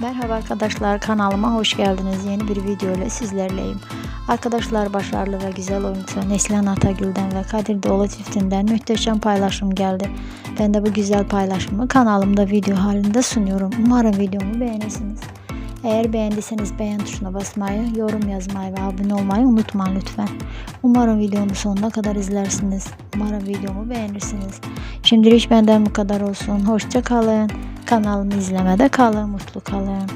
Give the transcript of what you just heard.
Merhaba arkadaşlar kanalıma hoş geldiniz. Yeni bir video ile sizlerleyim. Arkadaşlar başarılı ve güzel oyuncu Neslihan Atagül'den ve Kadir Doğulu çiftinden muhteşem paylaşım geldi. Ben de bu güzel paylaşımı kanalımda video halinde sunuyorum. Umarım videomu beğenirsiniz. Eğer beğendiyseniz beğen tuşuna basmayı, yorum yazmayı ve abone olmayı unutmayın lütfen. Umarım videomu sonuna kadar izlersiniz. Umarım videomu beğenirsiniz. Şimdilik benden bu kadar olsun. Hoşça kalın. Kanalımı izlemede kalın. Mutlu kalın.